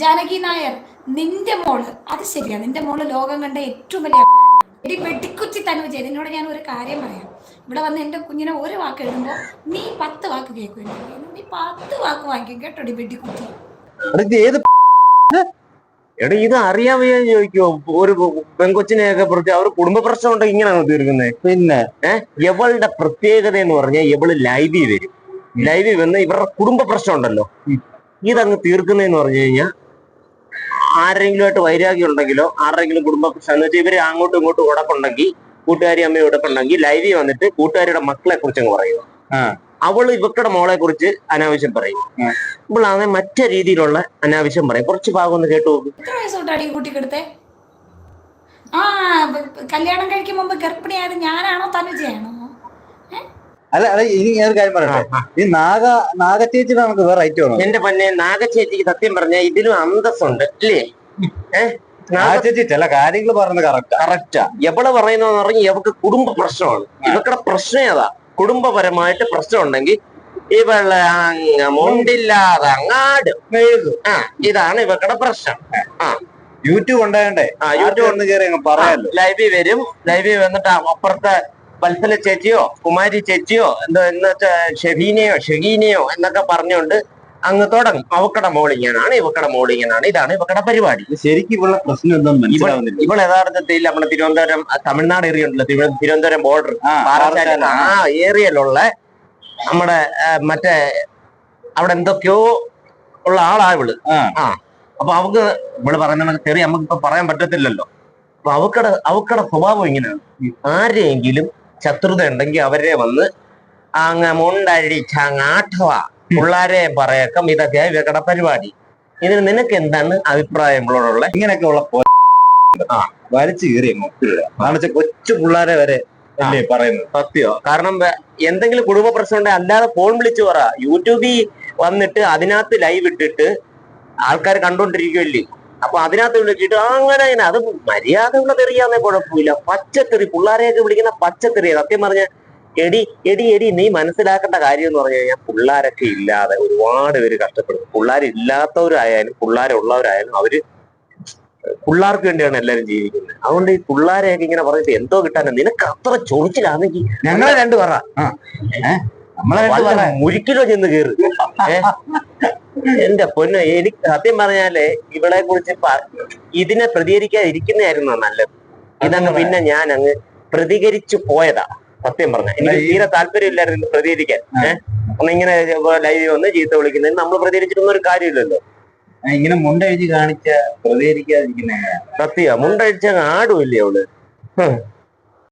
ജാനകി നായർ നിന്റെ മോൾ. അത് ശരിയാ നിന്റെ മോൾ ലോകം കണ്ട ഏറ്റവും വലിയ. എടി വെട്ടിക്കുച്ചി തനുജ നിന്നോട് ഞാൻ ഒരു കാര്യം പറയാം. ഇവിടെ വന്ന് എന്റെ കുഞ്ഞിനെ ഒരു വാക്ക് എഴുതുമ്പോ നീ പത്ത് വാക്ക് കേൾക്കും നീ പത്ത് വാക്ക് വാങ്ങിക്കും കേട്ടോടി വെട്ടിക്കുത്തി എടാ, ഇത് ഏത് എടാ ഇത് അറിയാൻ വയ്യാൻ ചോദിക്കോ. ഒരു പെങ്കൊച്ചിനെയൊക്കെ പ്രത്യേക അവർ കുടുംബ പ്രശ്നം ഉണ്ടെങ്കിൽ ഇങ്ങനെയാണോ തീർക്കുന്നത് പിന്നെ. എവളുടെ പ്രത്യേകത എന്ന് പറഞ്ഞാൽ എവൾ ലൈവിൽ വരും ലൈവിൽ വന്ന് ഇവരുടെ കുടുംബ പ്രശ്നം ഉണ്ടല്ലോ. ഇതങ്ങ് തീർക്കുന്നതെന്ന് പറഞ്ഞു കഴിഞ്ഞാൽ ആരെങ്കിലുമായിട്ട് വൈരാഗ്യം ഉണ്ടെങ്കിലോ ആരെങ്കിലും കുടുംബ പ്രശ്നം എന്ന് വെച്ചാൽ ഇവർ അങ്ങോട്ടും ഇങ്ങോട്ടും ഉടക്കുണ്ടെങ്കിൽ കൂട്ടുകാരി അമ്മയും ഉടക്കുണ്ടെങ്കിൽ ലൈവിൽ വന്നിട്ട് കൂട്ടുകാരിയുടെ മക്കളെ കുറിച്ച് അങ്ങ് പറയുക. അവൾ ഇവക്കടെ മോളെ കുറിച്ച് അനാവശ്യം പറയും. ഇവളാണെ മറ്റേ രീതിയിലുള്ള അനാവശ്യം പറയും കുറച്ച് ഭാഗം ഒന്ന് കേട്ടു നോക്ക് എത്ര വയസ്സ് കുട്ടിക്കെടുത്തേ ആ കല്യാണം കഴിക്കും മുമ്പ് ഗർഭിണിയായത് ഞാനാണോ തനുജയാണോ? അല്ല അല്ല ഇനി ഞാൻ കാര്യം പറയട്ടെ? ഈ നാഗ നാഗച്ചേച്ചിയുടെ നമുക്ക് വേറെ ഐറ്റം ആണോ എന്റെ പൊന്നെ നാഗച്ചേച്ചിക്ക് സത്യം പറഞ്ഞ ഇതിലും അന്തസ്സുണ്ട് അല്ലേ? ഏഹ് നാഗച്ചേച്ചി ചില കാര്യങ്ങൾ പറയുന്നത് കറക്റ്റ് കറക്റ്റാ എവിടെ പറയുന്നതെന്ന് പറഞ്ഞാൽ ഇവക്ക് കുടുംബ പ്രശ്നമാണ്. ഇവക്കടെ പ്രശ്നം ഏതാ? കുടുംബപരമായിട്ട് പ്രശ്നം ഉണ്ടെങ്കിൽ ഇവളെ അങ്ങ് മുണ്ടില്ലാതെ അങ്ങാട്. ആ ഇതാണ് ഇവക്കടെ പ്രശ്നം. ആ. യൂട്യൂബ് ഉണ്ടായണ്ടേ ആ യൂട്യൂബ് ഒന്ന് കയറി ലൈവിൽ വരും. ലൈവിൽ വന്നിട്ട് അപ്പുറത്തെ വത്സല ചേച്ചിയോ കുമാരി ചേച്ചിയോ എന്തോ എന്ന് ഷെഹീനയോ ഷെഹീനയോ എന്നൊക്കെ പറഞ്ഞുകൊണ്ട് അങ്ങ് തുടങ്ങും. അവക്കട മോളിങ്ങനാണ് ഇവക്കടെ മോളിങ്ങനാണ് ഇതാണ് ഇവക്കട പരിപാടി. ശരിക്കും ഇവിടെ പ്രശ്നം എന്താണെന്ന് മനസ്സിലാവുന്നില്ല. ഇവൾ യഥാർത്ഥത്തിൽ നമ്മുടെ തിരുവനന്തപുരം തമിഴ്നാട് ഏരിയ ഉണ്ടല്ലോ തിരുവ- തിരുവനന്തപുരം ബോർഡർ ആ, ഏരിയയിലുള്ള നമ്മുടെ മറ്റേ അവിടെ എന്തൊക്കെയോ ഉള്ള ആളാ ഇവൾ. ആ. അപ്പൊ അവക്ക് ഇവൾ പറയുന്ന തെറി നമുക്ക് ഇപ്പൊ പറയാൻ പറ്റത്തില്ലല്ലോ. അപ്പൊ അവക്കട അവക്കട സ്വഭാവം ഇങ്ങനെയാണ്. ആരെയെങ്കിലും ശത്രുത ഉണ്ടെങ്കിൽ അവരെ വന്ന് അങ്ങ് മുണ്ടഴിച്ചങ്ങാട്ടുക പിള്ളാരെ പറയക്കം ഇതൊക്കെ ഇവരുടെ പരിപാടി. ഇതിന് നിനക്ക് എന്താണ് അഭിപ്രായം ഇവളോടുള്ള ഇങ്ങനെയൊക്കെ ഉള്ള. വലിച്ചു ഒപ്പിടുക. കാരണം കൊച്ചു പിള്ളേരെ വരെ പറയുന്നത്. സത്യോ? കാരണം എന്തെങ്കിലും കുടുംബ പ്രശ്നം അല്ലാതെ ഫോൺ വിളിച്ചു പറ. യൂട്യൂബിൽ വന്നിട്ട് അതിനകത്ത് ലൈവ് ഇട്ടിട്ട് ആൾക്കാർ കണ്ടോണ്ടിരിക്കുമല്ലേ അപ്പൊ അതിനകത്ത് വിളിച്ചിട്ട് "ആ, അങ്ങനെ അങ്ങനെ അത് മര്യാദ ഉള്ള എറിയാന്നേ കുഴപ്പമില്ല. പച്ചത്തെറി പിള്ളാരെയൊക്കെ വിളിക്കുന്ന പച്ചത്തെറി സത്യം പറഞ്ഞ എടി എടി എടി നീ മനസ്സിലാക്കേണ്ട കാര്യം എന്ന് പറഞ്ഞു കഴിഞ്ഞാൽ പിള്ളാരൊക്കെ ഇല്ലാതെ ഒരുപാട് പേര് കഷ്ടപ്പെടും പിള്ളേരില്ലാത്തവരായാലും പിള്ളേരുള്ളവരായാലും അവർ പിള്ളേർക്ക് വേണ്ടിയാണ് എല്ലാരും ജീവിക്കുന്നത്. അതുകൊണ്ട് ഈ പിള്ളേരെയൊക്കെ ഇങ്ങനെ പറഞ്ഞിട്ട് എന്തോ കിട്ടാനോ? നിനക്ക് അത്ര ചൊറിച്ചിലാണെങ്കിൽ ഞങ്ങളെ രണ്ടു പറ. നമ്മളെ മുരിക്കിലോ ചെന്ന് കേറ്? എന്റെ പൊന്ന് എനിക്ക് സത്യം പറഞ്ഞാൽ ഇവളെ കുറിച്ച് ഇതിനെ പ്രതികരിക്കാതിരിക്കുന്നതായിരുന്നു നല്ലത്. ഇതങ്ങ് പിന്നെ ഞാൻ അങ്ങ് പ്രതികരിച്ചു പോയതാ. സത്യം പറഞ്ഞ. എനിക്ക് തീരെ താല്പര്യമില്ലായിരുന്നു പ്രതികരിക്കാൻ. ഏഹ് ഒന്നിങ്ങനെ ലൈവ് വന്ന് ചീത്ത വിളിക്കുന്നതിന് നമ്മൾ പ്രതികരിച്ചിട്ടൊന്നും ഒരു കാര്യമില്ലല്ലോ. ഇങ്ങനെ മുണ്ടഴിച്ച് കാണിച്ച പ്രതികരിക്കാതിരിക്കുന്ന സത്യ മുണ്ടഴിച്ച ആടുമില്ലേ അവൾ.